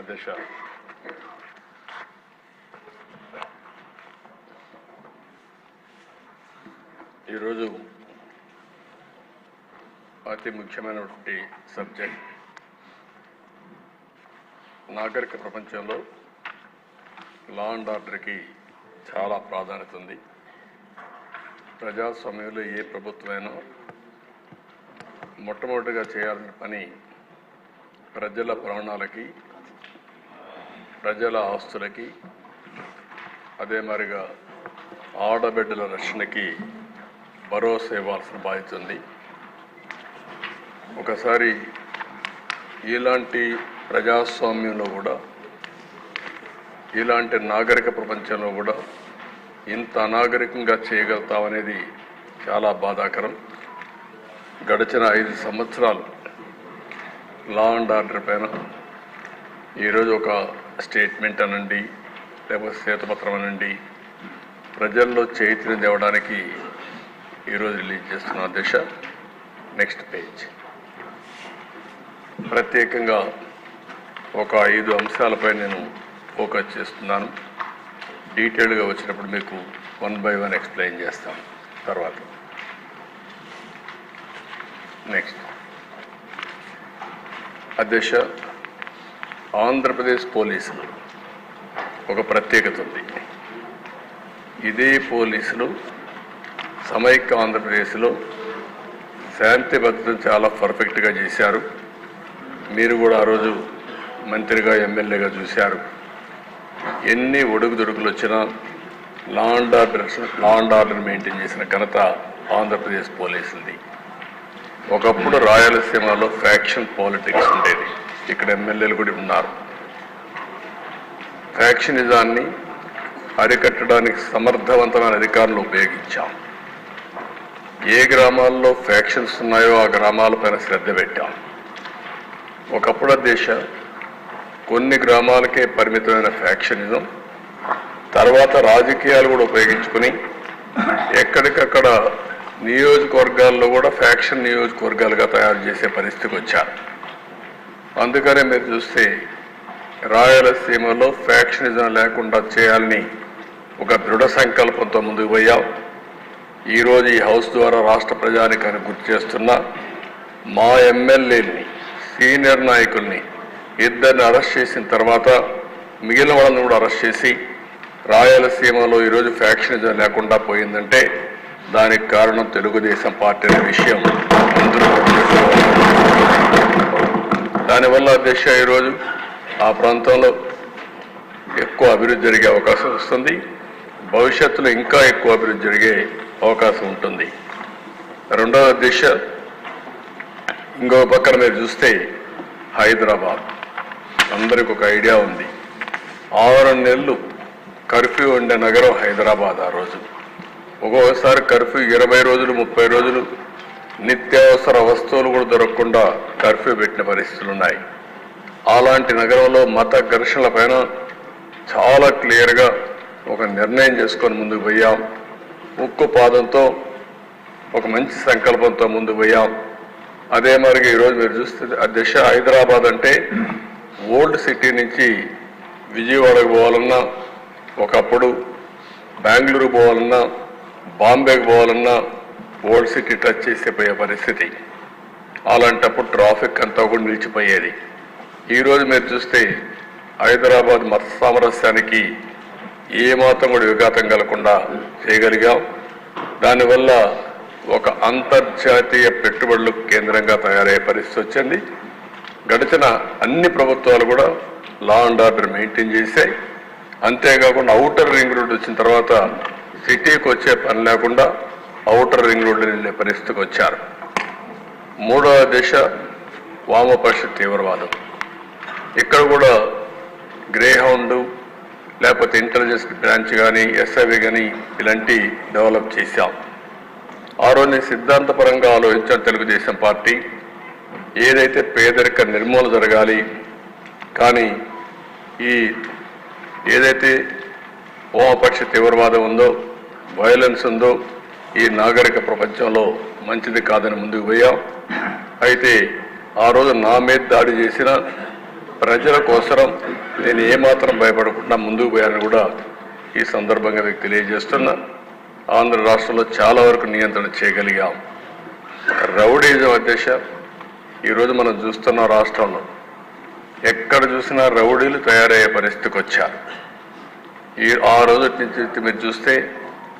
అధ్యక్ష ఈరోజు అతి ముఖ్యమైనటువంటి సబ్జెక్ట్ నాగరిక ప్రపంచంలో లా అండ్ ఆర్డర్కి చాలా ప్రాధాన్యత ఉంది. ప్రజాస్వామ్యంలో ఏ ప్రభుత్వమైనా మొట్టమొదటిగా చేయాల్సిన పని ప్రజల ప్రాణాలకి ప్రజల ఆస్తులకి అదే మరిగా ఆడబిడ్డల రక్షణకి భరోసా ఇవ్వాల్సిన బాధ్యత ఉంది. ఒకసారి ఇలాంటి ప్రజాస్వామ్యంలో కూడా ఇలాంటి నాగరిక ప్రపంచంలో కూడా ఇంత అనాగరికంగా చేయగలుగుతామనేది చాలా బాధాకరం. గడిచిన ఐదు సంవత్సరాలు లా అండ్ ఆర్డర్ పైన ఈరోజు ఒక స్టేట్మెంట్ అనండి లేకపోతే శ్వేతపత్రం అనండి. ప్రజల్లో చైతన్యం తేవడానికి ఈరోజు రిలీజ్ చేస్తున్న అధ్యక్ష నెక్స్ట్ పేజ్. ప్రత్యేకంగా ఒక ఐదు అంశాలపై నేను ఫోకస్ చేస్తున్నాను. డీటెయిల్డ్గా వచ్చినప్పుడు మీకు వన్ బై వన్ ఎక్స్ప్లెయిన్ చేస్తాను తర్వాత. నెక్స్ట్. అధ్యక్ష ఆంధ్రప్రదేశ్ పోలీసులు. ఒక ప్రత్యేకత ఉంది. ఇదే పోలీసులు సమైక్య ఆంధ్రప్రదేశ్లో శాంతి భద్రతను చాలా పర్ఫెక్ట్గా చేశారు. మీరు కూడా ఆ రోజు మంత్రిగా ఎమ్మెల్యేగా చూశారు. ఎన్ని ఒడుగు దొడుకులు వచ్చినా law and order law and order maintain చేసిన ఘనత ఆంధ్రప్రదేశ్ పోలీసులది. ఒకప్పుడు రాయలసీమలో ఫ్యాక్షన్ పాలిటిక్స్ ఉండేది. ఇక్కడ ఎమ్మెల్యేలు కూడా ఉన్నారు. ఫ్యాక్షనిజాన్ని అరికట్టడానికి సమర్థవంతమైన అధికారులు ఉపయోగించాం. ఏ గ్రామాల్లో ఫ్యాక్షన్స్ ఉన్నాయో ఆ గ్రామాలపైన శ్రద్ధ పెట్టాం. ఒకప్పుడు దేశ కొన్ని గ్రామాలకే పరిమితమైన ఫ్యాక్షనిజం తర్వాత రాజకీయాలు కూడా ఉపయోగించుకుని ఎక్కడికక్కడ నియోజకవర్గాల్లో కూడా ఫ్యాక్షన్ నియోజకవర్గాలుగా తయారు చేసే పరిస్థితికి వచ్చారు. అందుకనే మీరు చూస్తే రాయలసీమలో ఫ్యాక్షనిజం లేకుండా చేయాలని ఒక దృఢ సంకల్పంతో ముందుకు పోయాం. ఈరోజు ఈ హౌస్ ద్వారా రాష్ట్ర ప్రజానికాన్ని గుర్తు చేస్తున్నా మా ఎమ్మెల్యేని సీనియర్ నాయకుల్ని ఇద్దరిని అరెస్ట్ చేసిన తర్వాత మిగిలిన వాళ్ళని కూడా అరెస్ట్ చేసి రాయలసీమలో ఈరోజు ఫ్యాక్షనిజం లేకుండా పోయిందంటే దానికి కారణం తెలుగుదేశం పార్టీ అనే విషయం. అందరూ దానివల్ల అధ్యక్ష ఈరోజు ఆ ప్రాంతంలో ఎక్కువ అభివృద్ధి జరిగే అవకాశం వస్తుంది. భవిష్యత్తులో ఇంకా ఎక్కువ అభివృద్ధి జరిగే అవకాశం ఉంటుంది. రెండవ దిశ ఇంకో పక్కన మీరు చూస్తే హైదరాబాద్. అందరికి ఒక ఐడియా ఉంది. ఆరు నెలలు కర్ఫ్యూ ఉండే నగరం హైదరాబాద్ ఆ రోజు. ఒక్కొక్కసారి కర్ఫ్యూ ఇరవై రోజులు ముప్పై రోజులు నిత్యావసర వస్తువులు కూడా దొరకకుండా కర్ఫ్యూ పెట్టిన పరిస్థితులు ఉన్నాయి. అలాంటి నగరంలో మత ఘర్షణల పైన చాలా క్లియర్గా ఒక నిర్ణయం చేసుకొని ముందుకు పోయాం. ఉక్కు పాదంతో ఒక మంచి సంకల్పంతో ముందుకు పోయాం. అదే మరి ఈరోజు మీరు చూస్తే ఆ దిశ హైదరాబాద్ అంటే ఓల్డ్ సిటీ నుంచి విజయవాడకు పోవాలన్నా ఒకప్పుడు బెంగళూరు పోవాలన్నా బాంబేకి పోవాలన్నా ఓల్డ్ సిటీ టచ్ చేసిపోయే పరిస్థితి. అలాంటప్పుడు ట్రాఫిక్ అంతా కూడా నిలిచిపోయేది. ఈరోజు మీరు చూస్తే హైదరాబాద్ మత సామరస్యానికి ఏమాత్రం కూడా విఘాతం కలగకుండా చేయగలిగాం. దానివల్ల ఒక అంతర్జాతీయ పెట్టుబడులు కేంద్రంగా తయారయ్యే పరిస్థితి వచ్చింది. గడిచిన అన్ని ప్రభుత్వాలు కూడా లా అండ్ ఆర్డర్ మెయింటైన్ చేశాయి. అంతేకాకుండా అవుటర్ రింగ్ రోడ్ వచ్చిన తర్వాత సిటీకి వచ్చే పని లేకుండా అవుటర్ రింగ్ రోడ్ వెళ్ళే పరిస్థితికి వచ్చారు. మూడవ దశ వామపక్ష తీవ్రవాదం. ఇక్కడ కూడా గ్రే హౌండ్ లేకపోతే ఇంటెలిజెన్స్ బ్రాంచ్ కానీ ఎస్ఐవి కానీ ఇలాంటి డెవలప్ చేశాం. ఆ రోజు సిద్ధాంతపరంగా ఆలోచించాను తెలుగుదేశం పార్టీ. ఏదైతే పేదరిక నిర్మూలన జరగాలి కానీ ఈ ఏదైతే వామపక్ష తీవ్రవాదం ఉందో వైలెన్స్ ఉందో ఈ నాగరిక ప్రపంచంలో మంచిది కాదని ముందుకు పోయాం. అయితే ఆ రోజు నా మీద దాడి చేసిన ప్రజల కోసరం నేను ఏమాత్రం భయపడకుండా ముందుకు పోయానని కూడా ఈ సందర్భంగా మీకు తెలియజేస్తున్నా. ఆంధ్ర రాష్ట్రంలో చాలా వరకు నియంత్రణ చేయగలిగాం. రౌడీజం అధ్యక్ష ఈరోజు మనం చూస్తున్న రాష్ట్రంలో ఎక్కడ చూసినా రౌడీలు తయారయ్యే పరిస్థితికి వచ్చారు. ఈ ఆ రోజు నుంచి మీరు చూస్తే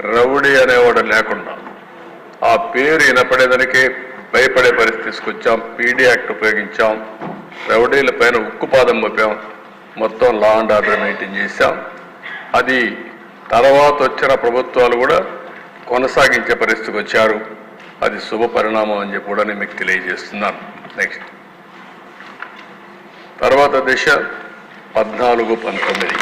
రౌడీ అనేవాడు లేకుండా. ఆ పేరు వినపడేదానికి భయపడే పరిస్థితి తీసుకొచ్చాం పీడీ యాక్ట్ ఉపయోగించాం. రౌడీల పైన ఉక్కుపాదం మోపాం. మొత్తం లా అండ్ ఆర్డర్ మెయింటైన్ చేశాం. అది తర్వాత వచ్చిన ప్రభుత్వాలు కూడా కొనసాగించే పరిస్థితికి వచ్చారు. అది శుభ పరిణామం అని చెప్పి కూడా నేను మీకు తెలియజేస్తున్నాను. నెక్స్ట్ తర్వాత దిశ పద్నాలుగు పంతొమ్మిది.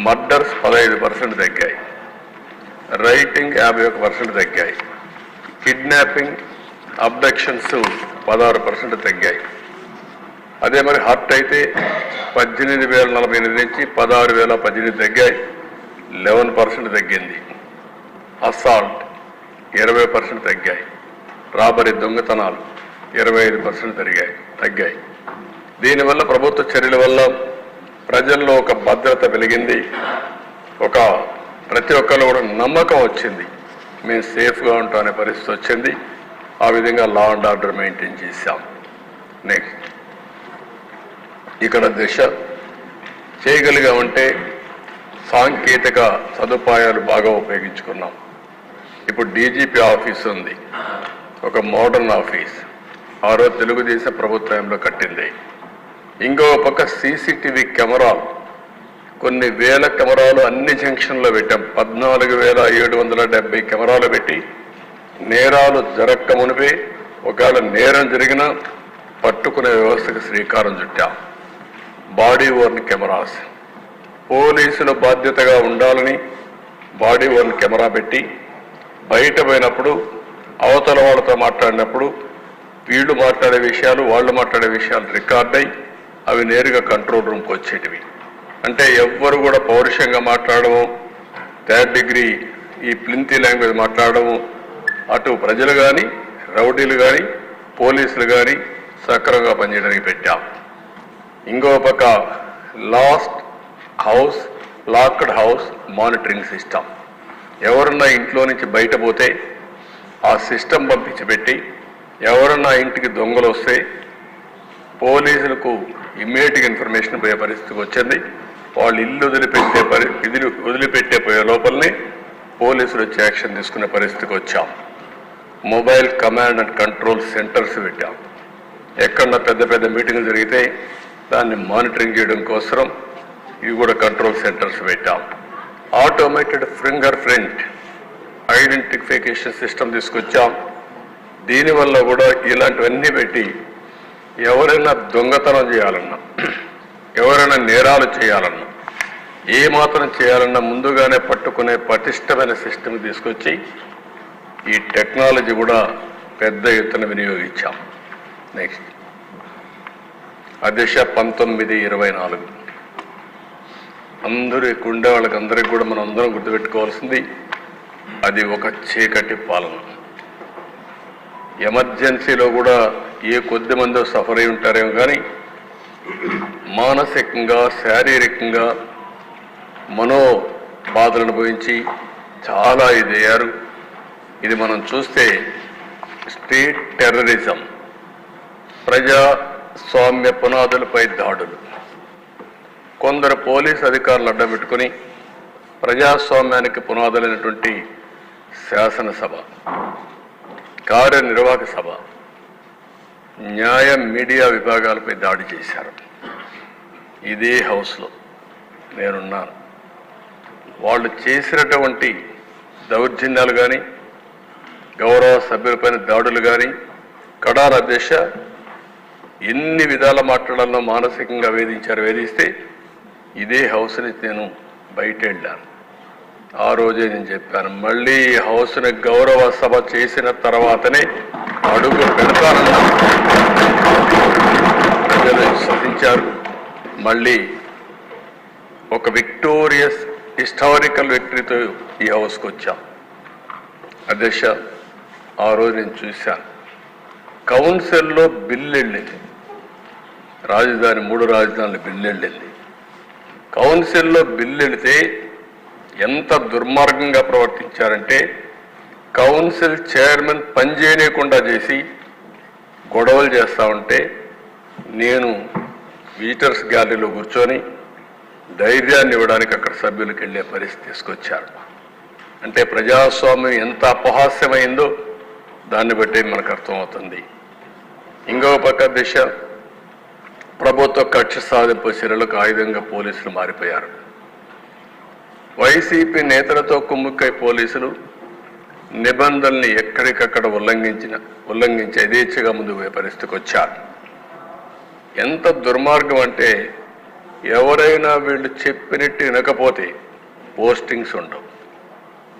మర్డర్స్ పదహైదు పర్సెంట్ తగ్గాయి. రైటింగ్ యాభై ఒక పర్సెంట్ తగ్గాయి. కిడ్నాపింగ్ అబ్డక్షన్స్ పదహారు పర్సెంట్ తగ్గాయి. అదే మరి హర్ట్ అయితే పద్దెనిమిది వేల నలభై ఎనిమిది నుంచి పదహారు వేల పద్దెనిమిది తగ్గాయి. లెవెన్ పర్సెంట్ తగ్గింది. అసాల్ట్ ఇరవై పర్సెంట్ తగ్గాయి. రాబరీ దొంగతనాలు ఇరవై ఐదు పర్సెంట్ తగ్గాయి తగ్గాయి. దీనివల్ల ప్రభుత్వ చర్యల వల్ల ప్రజల్లో ఒక భద్రత వెలిగింది. ఒక ప్రతి ఒక్కరు కూడా నమ్మకం వచ్చింది. మేము సేఫ్గా ఉంటాం అనే పరిస్థితి వచ్చింది. ఆ విధంగా లా అండ్ ఆర్డర్ మెయింటైన్ చేశాం. నెక్స్ట్ ఇక్కడ దిశ. చేయగలిగామంటే సాంకేతిక సదుపాయాలు బాగా ఉపయోగించుకున్నాం. ఇప్పుడు డీజీపీ ఆఫీస్ ఉంది. ఒక మోడర్న్ ఆఫీస్. ఆ రోజు తెలుగుదేశం ప్రభుత్వంలో కట్టింది. ఇంకో పక్క సీసీటీవీ కెమెరాలు కొన్ని వేల కెమెరాలు అన్ని జంక్షన్లో పెట్టాం. పద్నాలుగు వేల ఏడు వందల డెబ్బై కెమెరాలు పెట్టి నేరాలు జరక్క మునిపే ఒకవేళ నేరం జరిగినా పట్టుకునే వ్యవస్థకు శ్రీకారం చుట్టాం. Body worn cameras. పోలీసుల బాధ్యతగా ఉండాలని బాడీ ఓర్న్ కెమెరా పెట్టి బయట పోయినప్పుడు అవతల వాళ్ళతో మాట్లాడినప్పుడు వీళ్ళు మాట్లాడే విషయాలు వాళ్ళు మాట్లాడే విషయాలు రికార్డ్ అయి అవి నేరుగా కంట్రోల్ రూమ్కి వచ్చేటివి. అంటే ఎవ్వరు కూడా పౌరుషంగా మాట్లాడము. థర్డ్ డిగ్రీ ఈ ప్లింతీ లాంగ్వేజ్ మాట్లాడము. అటు ప్రజలు కానీ రౌడీలు కానీ పోలీసులు కానీ సక్రమంగా పనిచేయడానికి పెట్టాం. ఇంకో పక్క last house locked house monitoring system. ఎవరన్నా ఇంట్లో నుంచి బయట పోతే ఆ సిస్టమ్ పంపించి పెట్టి ఎవరన్నా ఇంటికి దొంగలు వస్తే పోలీసులకు ఇమ్మీడియట్గా ఇన్ఫర్మేషన్ పోయే పరిస్థితికి వచ్చింది. వాళ్ళు ఇల్లు వదిలిపెట్టే పరి వదిలిపెట్టే పోయే లోపలనే పోలీసులు వచ్చి యాక్షన్ తీసుకునే పరిస్థితికి వచ్చాం. Mobile command and control centres పెట్టాం. ఎక్కడన్నా పెద్ద పెద్ద మీటింగ్లు జరిగితే దాన్ని మానిటరింగ్ చేయడం కోసం ఇవి కూడా కంట్రోల్ సెంటర్స్ పెట్టాం. Automated finger print identification system తీసుకొచ్చాం. దీనివల్ల కూడా ఇలాంటివన్నీ పెట్టి ఎవరైనా దొంగతనం చేయాలన్నా ఎవరైనా నేరాలు చేయాలన్నా ఏ మాత్రం చేయాలన్నా ముందుగానే పట్టుకునే పటిష్టమైన సిస్టమ్ తీసుకొచ్చి ఈ టెక్నాలజీ కూడా పెద్ద ఎత్తున వినియోగించాం. నెక్స్ట్ అధ్యక్ష పంతొమ్మిది ఇరవై నాలుగు. అందరూ ఇక్కడ ఉండే వాళ్ళకి అందరికి కూడా మనం అందరం గుర్తుపెట్టుకోవాల్సింది అది ఒక చీకటి పాలన. ఎమర్జెన్సీలో కూడా ఏ కొద్ది మందో సఫర్ అయి ఉంటారేమో కానీ మానసికంగా శారీరకంగా మనో బాధలను అనుభవించి చాలా ఇదయ్యారు. ఇది మనం చూస్తే స్టేట్ టెర్రరిజం ప్రజాస్వామ్య పునాదులపై దాడులు. కొందరు పోలీస్ అధికారులు అడ్డం పెట్టుకుని ప్రజాస్వామ్యానికి పునాదులైనటువంటి శాసనసభ కార్యనిర్వాహక సభ న్యాయ మీడియా విభాగాలపై దాడి చేశారు. ఇదే హౌస్లో నేనున్నాను. వాళ్ళు చేసినటువంటి దౌర్జన్యాలు కానీ గౌరవ సభ్యులపైన దాడులు కానీ కడార అధ్యక్ష ఎన్ని విధాల మాట్లాడాలనో మానసికంగా వేధించారు వేధిస్తే ఇదే హౌస్ నుంచి నేను బయట వెళ్ళాను. ఆ రోజే నేను చెప్పాను మళ్ళీ ఈ హౌస్ని గౌరవ సభ చేసిన తర్వాతనే అడుగు పెడతానని ప్రజలు శ్రద్ధించారు మళ్ళీ ఒక విక్టోరియస్ హిస్టారికల్ విక్టరీతో ఈ హౌస్కి వచ్చాం. అధ్యక్ష ఆ రోజు నేను చూశాను. కౌన్సిల్లో బిల్లు వెళ్ళింది రాజధాని మూడు రాజధానులు బిల్లు వెళ్ళింది కౌన్సిల్లో బిల్లు వెళితే ఎంత దుర్మార్గంగా ప్రవర్తించారంటే కౌన్సిల్ చైర్మన్ పనిచేయకుండా చేసి గొడవలు చేస్తా ఉంటే నేను విజిటర్స్ గ్యాలరీలో కూర్చొని ధైర్యాన్ని ఇవ్వడానికి అక్కడ సభ్యులకు వెళ్ళే పరిస్థితి తీసుకొచ్చారు. అంటే ప్రజాస్వామ్యం ఎంత అపహాస్యమైందో దాన్ని బట్టి మనకు అర్థమవుతుంది. ఇంకో పక్క దిశ ప్రభుత్వ కక్ష సాధింపు చర్యలకు ఆయుధంగా పోలీసులు మారిపోయారు. వైసీపీ నేతలతో కుమ్ముక్కై పోలీసులు నిబంధనల్ని ఎక్కడికక్కడ ఉల్లంఘించిన ఉల్లంఘించి యథేచ్ఛగా ముందుకు పోయే పరిస్థితికి వచ్చారు. ఎంత దుర్మార్గం అంటే ఎవరైనా వీళ్ళు చెప్పినట్టు వినకపోతే పోస్టింగ్స్ ఉండవు.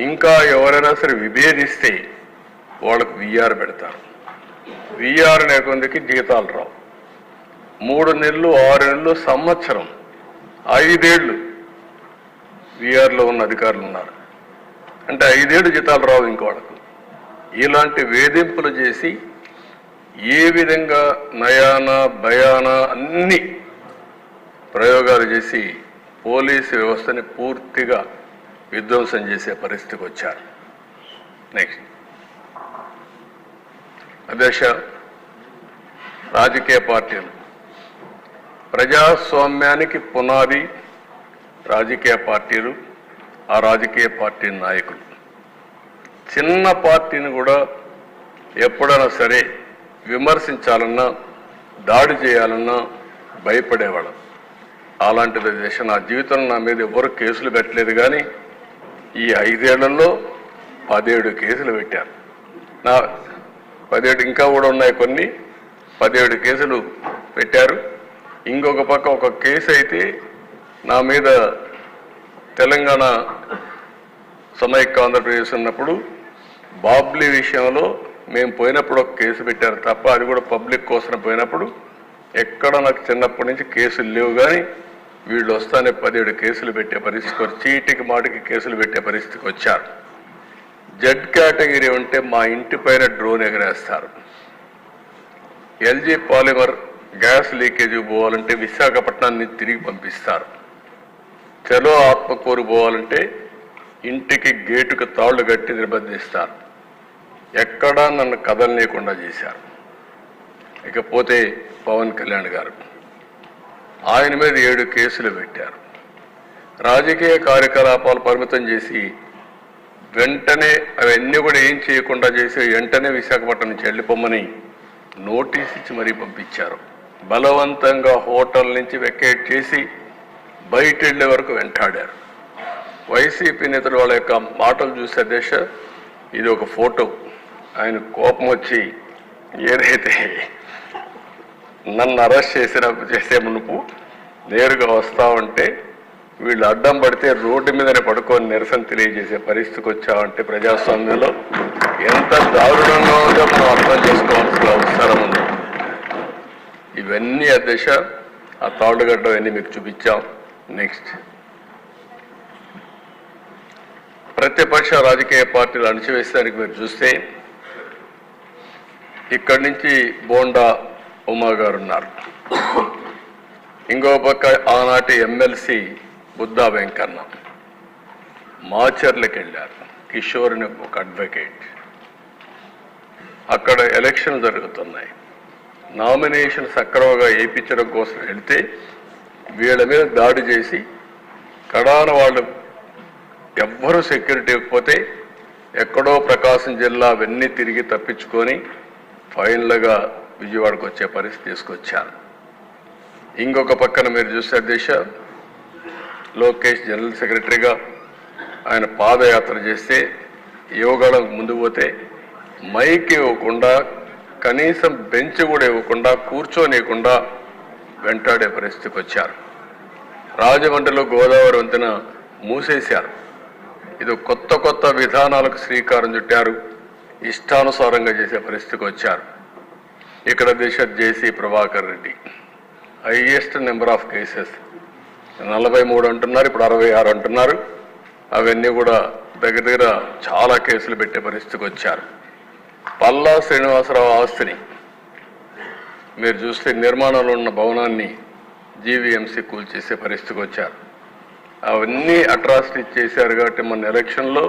ఇంకా ఎవరైనా సరే విభేదిస్తే వాళ్ళకు విఆర్ పెడతారు. విఆర్ అనే జీతాలు రావు. మూడు నెలలు ఆరు నెలలు సంవత్సరం ఐదేళ్ళు విఆర్లో ఉన్న అధికారులు ఉన్నారు. అంటే ఐదేళ్ళు జీతాలు రావు ఇంకోళ్ళకు ఇలాంటి వేధింపులు చేసి ఏ విధంగా నయాన భయాన అన్ని ప్రయోగాలు చేసి పోలీసు వ్యవస్థని పూర్తిగా విధ్వంసం చేసే పరిస్థితికి వచ్చారు. నెక్స్ట్ అధ్యక్ష రాజకీయ పార్టీలు. ప్రజాస్వామ్యానికి పునాది రాజకీయ పార్టీలు ఆ రాజకీయ పార్టీ నాయకులు. చిన్న పార్టీని కూడా ఎప్పుడైనా సరే విమర్శించాలన్నా దాడి చేయాలన్నా భయపడేవాళ్ళం. అలాంటిది దేశం నా జీవితంలో నా మీద ఎవరు కేసులు పెట్టలేదు కానీ ఈ ఐదేళ్ళలో పదిహేడు కేసులు పెట్టారు. నా పదిహేడు ఇంకా కూడా ఉన్నాయి కొన్ని. పదిహేడు కేసులు పెట్టారు. ఇంకొక పక్క ఒక కేసు అయితే నా మీద తెలంగాణ సమైక్య ఆంధ్రప్రదేశ్ ఉన్నప్పుడు బాబ్లీ విషయంలో మేము పోయినప్పుడు ఒక కేసు పెట్టారు తప్ప అది కూడా పబ్లిక్ కోసం పోయినప్పుడు ఎక్కడ నాకు చిన్నప్పటి నుంచి కేసులు లేవు కానీ వీళ్ళు వస్తానే పదిహేడు కేసులు పెట్టే పరిస్థితికి వచ్చి చీటికి మాటికి కేసులు పెట్టే పరిస్థితికి వచ్చారు. జెడ్ కేటగిరీ ఉంటే మా ఇంటి పైన డ్రోన్ ఎగరేస్తారు. ఎల్జీ పాలిమర్ గ్యాస్ లీకేజ్ పోవాలంటే విశాఖపట్నాన్ని తిరిగి పంపిస్తారు. చలో ఆత్మకూరు పోవాలంటే ఇంటికి గేటుకు తాళ్ళు కట్టి నిర్బంధిస్తారు. ఎక్కడా నన్ను కదలనీయకుండా చేశారు. ఇకపోతే పవన్ కళ్యాణ్ గారు ఆయన మీద ఏడు కేసులు పెట్టారు. రాజకీయ కార్యకలాపాలు పరిమితం చేసి వెంటనే అవన్నీ కూడా ఏం చేయకుండా చేసి వెంటనే విశాఖపట్నం నుంచి వెళ్ళిపోమ్మని నోటీస్ ఇచ్చి మరీ పంపించారు. బలవంతంగా హోటల్ నుంచి వెకేట్ చేసి బయట వెళ్ళే వరకు వెంటాడారు. వైసీపీ నేతలు వాళ్ళ యొక్క మాటలు చూసే దేశ ఇది ఒక ఫోటో. ఆయన కోపం వచ్చి ఏదైతే నన్ను అరెస్ట్ చేసిన చేసే మునుపు నేరుగా వస్తా ఉంటే వీళ్ళు అడ్డం పడితే రోడ్డు మీదనే పడుకొని నిరసన తెలియజేసే పరిస్థితికి వచ్చామంటే ప్రజాస్వామ్యంలో ఎంత దారుణంగా ఉందో మనం అర్థం చేసుకోవాల్సిన అవసరం ఉంది. ఇవన్నీ అధ్యక్ష ఆ తాడుగడ్డ అన్నీ మీకు చూపించాం. నెక్స్ట్. ప్రతిపక్ష రాజకీయ పార్టీలు అణచివేసేదానికి మీరు చూస్తే ఇక్కడి నుంచి బోండా ఉమా గారు ఉన్నారు ఇంకో పక్క ఆనాటి ఎమ్మెల్సీ బుద్ధా వెంకన్న మాచర్లకు వెళ్ళారు కిషోర్ అని ఒక అడ్వకేట్. అక్కడ ఎలక్షన్ జరుగుతున్నాయి. నామినేషన్ సక్రమంగా వేయించడం కోసం వెళ్తే వీళ్ళ మీద దాడి చేసి కడాన వాళ్ళు ఎవ్వరూ సెక్యూరిటీ ఇవ్వకపోతే ఎక్కడో ప్రకాశం జిల్లా అవన్నీ తిరిగి తప్పించుకొని ఫైనల్గా విజయవాడకు వచ్చే పరిస్థితి తీసుకొచ్చారు ఇంకొక పక్కన మీరు చూసే దిశ లోకేష్ జనరల్ సెక్రటరీగా ఆయన పాదయాత్ర చేస్తే యోగాలకు ముందు పోతే మైక్ ఇవ్వకుండా కనీసం బెంచ్ కూడా ఇవ్వకుండా కూర్చోనివ్వకుండా వెంటాడే పరిస్థితికి వచ్చారు. రాజమండ్రిలో గోదావరి వంతెన మూసేశారు. ఇది కొత్త కొత్త విధానాలకు శ్రీకారం చుట్టారు. ఇష్టానుసారంగా చేసే పరిస్థితికి వచ్చారు. ఇక్కడ Disha JC Prabhakar Reddy highest number of cases. నలభై మూడు అంటున్నారు ఇప్పుడు అరవై ఆరు అంటున్నారు. అవన్నీ కూడా దగ్గర దగ్గర చాలా కేసులు పెట్టే పరిస్థితికి వచ్చారు. పల్లా శ్రీనివాసరావు ఆస్తిని మీరు చూస్తే నిర్మాణంలో ఉన్న భవనాన్ని జీవీఎంసీ కూల్చేసే పరిస్థితికి వచ్చారు. అవన్నీ అట్రాసిటీ చేశారు కాబట్టి మన ఎలక్షన్లో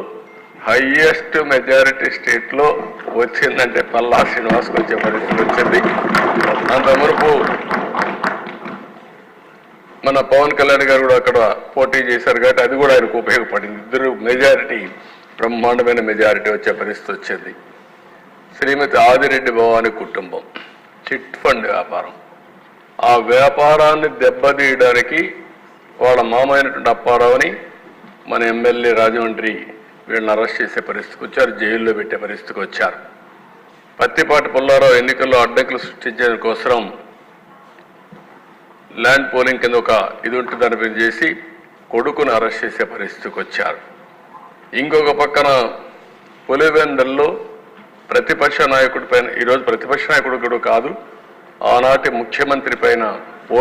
హయ్యెస్ట్ మెజారిటీ స్టేట్లో వచ్చిందంటే పల్లా శ్రీనివాస్కి వచ్చే పరిస్థితి వచ్చింది. అంత మురుపు మన పవన్ కళ్యాణ్ గారు కూడా అక్కడ పోటీ చేశారు కాబట్టి అది కూడా ఆయనకు ఉపయోగపడింది. ఇద్దరు మెజారిటీ బ్రహ్మాండమైన మెజారిటీ వచ్చే పరిస్థితి వచ్చింది. శ్రీమతి ఆదిరెడ్డి భవాని కుటుంబం చిట్ ఫండ్ వ్యాపారం. ఆ వ్యాపారాన్ని దెబ్బతీయడానికి వాళ్ళ మామైనటువంటి అప్పారావుని మన ఎమ్మెల్యే రాజమండ్రి వీళ్ళని అరెస్ట్ చేసే పరిస్థితికి వచ్చారు జైల్లో పెట్టే పరిస్థితికి వచ్చారు. పత్తిపాటి పుల్లారావు ఎన్నికల్లో అడ్డంకులు సృష్టించడం కోసం ల్యాండ్ పోలింగ్ కింద ఒక ఇది ఉంటుందని మీరు చేసి కొడుకును అరెస్ట్ చేసే పరిస్థితికి వచ్చారు. ఇంకొక పక్కన పులివెందల్లో ప్రతిపక్ష నాయకుడి పైన ఈరోజు ప్రతిపక్ష నాయకుడు కూడా కాదు ఆనాటి ముఖ్యమంత్రి పైన